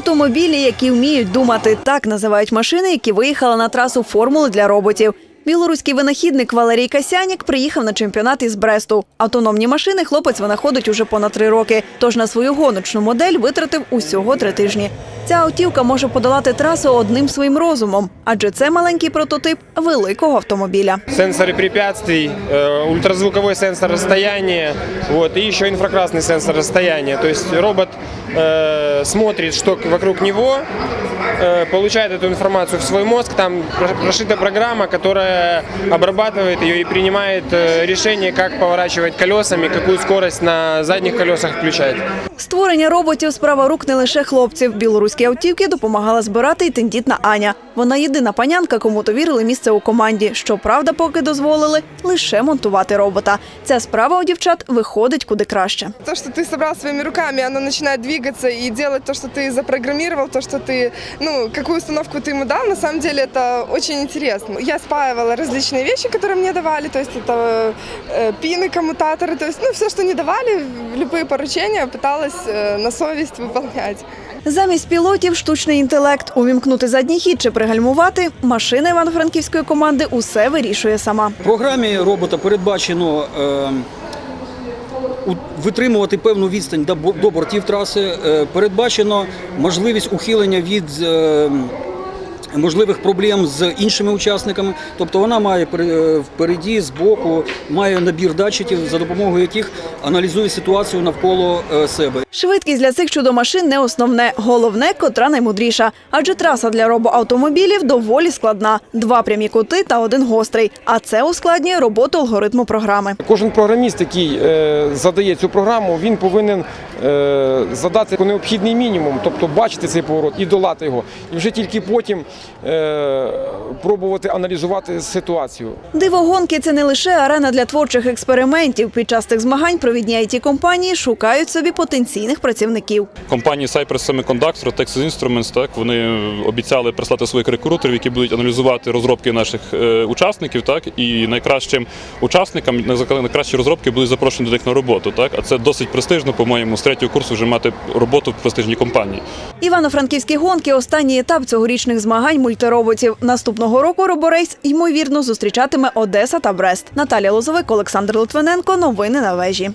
Автомобілі, які вміють думати, так називають машини, які виїхали на трасу формули для роботів. Білоруський винахідник Валерій Касянік приїхав на чемпіонат із Бресту. Автономні машини хлопець винаходить уже понад три роки. Тож на свою гоночну модель витратив усього три тижні. Ця автівка може подолати трасу одним своїм розумом, адже це маленький прототип великого автомобіля. Сенсоры препятствий, э, ультразвуковой сенсор расстояния, вот, и еще инфракрасный сенсор расстояния. То есть робот э, смотрит, что к- вокруг него, э, получает эту информацию в свой мозг, там про- прошита программа, которая обрабатывает ее и принимает э, решение, как поворачивать колесами, какую скорость на задних колесах включать. Створення роботів справа рук не лише хлопців. Білоруські автівки допомагала збирати й тендітна Аня. Вона єдина панянка, кому довірили місце у команді. Щоправда, поки дозволили лише монтувати робота. Ця справа у дівчат виходить куди краще. То, что ты собрал своими руками, оно начинает двигаться и делать то, что ты запрограммировал, то, что ты, ну, какую установку ты ему дал, на самом деле это очень интересно. Я спаивала различные вещи, которые мне давали, то есть это э, пины, коммутаторы, то есть, ну, все, что не давали, любые поручения пыталась э, на совесть выполнять. Замість пілотів штучний інтелект. Увімкнути задній хід чи пригальмувати. Машина івано-франківської команди усе вирішує сама. В програмі робота передбачено е, витримувати певну відстань до бо- бортів траси, е, передбачено можливість ухилення від е, можливих проблем з іншими учасниками. Тобто вона має е, впереді, збоку, має набір датчиків, за допомогою яких аналізує ситуацію навколо е, себе. Швидкість для цих чудомашин не основне. Головне, котра наймудріша. Адже траса для робоавтомобілів доволі складна: два прямі кути та один гострий. А це ускладнює роботу алгоритму програми. Кожен програміст, який е, задає цю програму, він повинен задати необхідний мінімум, тобто бачити цей поворот і долати його. І вже тільки потім пробувати аналізувати ситуацію. Дивогонки це не лише арена для творчих експериментів. Під час цих змагань провідні it компанії шукають собі потенційних працівників. компанії Cypress Semiconductor, Texas Instruments, так вони обіцяли прислати своїх рекрутерів, які будуть аналізувати розробки наших е, учасників. Так і найкращим учасникам на найкращі розробки будуть запрошені до них на роботу. Так, а це досить престижно, по-моєму, з третього курсу вже мати роботу в престижній компанії. Івано-франківські гонки останній етап цьогорічних змагань мультироботів. Наступного року роборейс ймовірно зустрічатиме Одеса та Брест. Наталія Лозовик, Олександр Литвиненко. Новини на вежі.